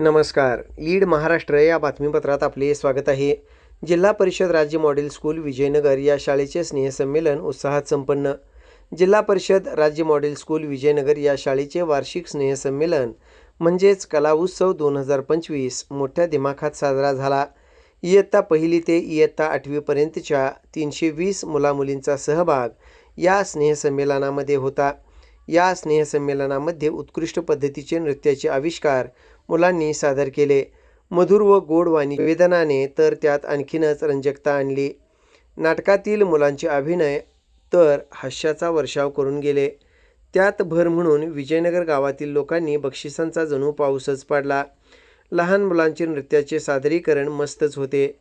नमस्कार. लीड महाराष्ट्र या बातमीपत्रात आपले स्वागत आहे. जिल्हा परिषद राज्य मॉडेल स्कूल विजयनगर या शाळेचे स्नेहसंमेलन उत्साहात संपन्न. जिल्हा परिषद राज्य मॉडेल स्कूल विजयनगर या शाळेचे वार्षिक स्नेहसंमेलन म्हणजेच कला उत्सव दोन हजार पंचवीस मोठ्या दिमाखात साजरा झाला. इयत्ता पहिली ते इयत्ता आठवीपर्यंतच्या तीनशे वीस मुलामुलींचा सहभाग या स्नेहसंमेलनामध्ये होता. या स्नेहसंमेलनामध्ये उत्कृष्ट पद्धतीचे नृत्याचे आविष्कार मुलांनी सादर केले. मधुर व गोड वाणी वेदनाने तर त्यात आणखीनच रंजकता आणली. नाटकातील मुलांचे अभिनय तर हास्याचा वर्षाव करून गेले. त्यात भर म्हणून विजयनगर गावातील लोकांनी बक्षिसांचा जणू पाऊसच पाडला. लहान मुलांचे नृत्याचे सादरीकरण मस्तच होते.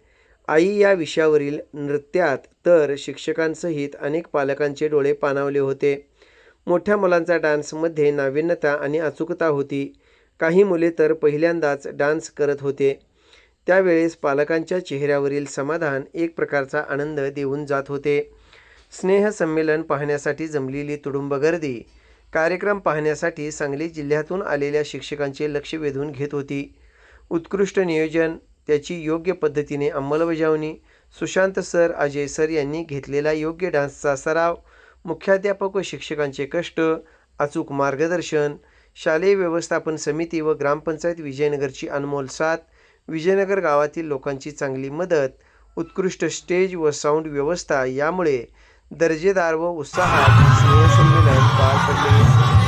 आई या विषयावरील नृत्यात तर शिक्षकांसहित अनेक पालकांचे डोळे पाणावले होते. मोठ्या मुलांचा डान्समध्ये नाविन्यता आणि अचूकता होती. काही मुले तर पहिल्यांदाच डान्स करत होते. त्यावेळेस पालकांच्या चेहऱ्यावरील समाधान एक प्रकारचा आनंद देऊन जात होते. स्नेहसंमेलन पाहण्यासाठी जमलेली तुडुंब गर्दी कार्यक्रम पाहण्यासाठी सांगली जिल्ह्यातून आलेल्या शिक्षकांचे लक्ष वेधून घेत होती. उत्कृष्ट नियोजन त्याची योग्य पद्धतीने अंमलबजावणी सुशांत सर अजय सर यांनी घेतलेला योग्य डान्सचा सराव मुख्याध्यापक व शिक्षकांचे कष्ट अचूक मार्गदर्शन शालेय व्यवस्थापन समिती व ग्रामपंचायत विजयनगरची अनमोल साथ विजयनगर गावातील लोकांची चांगली मदत उत्कृष्ट स्टेज व साऊंड व्यवस्था यामुळे दर्जेदार व उत्साहात स्नेहसंमेलन पार पडले.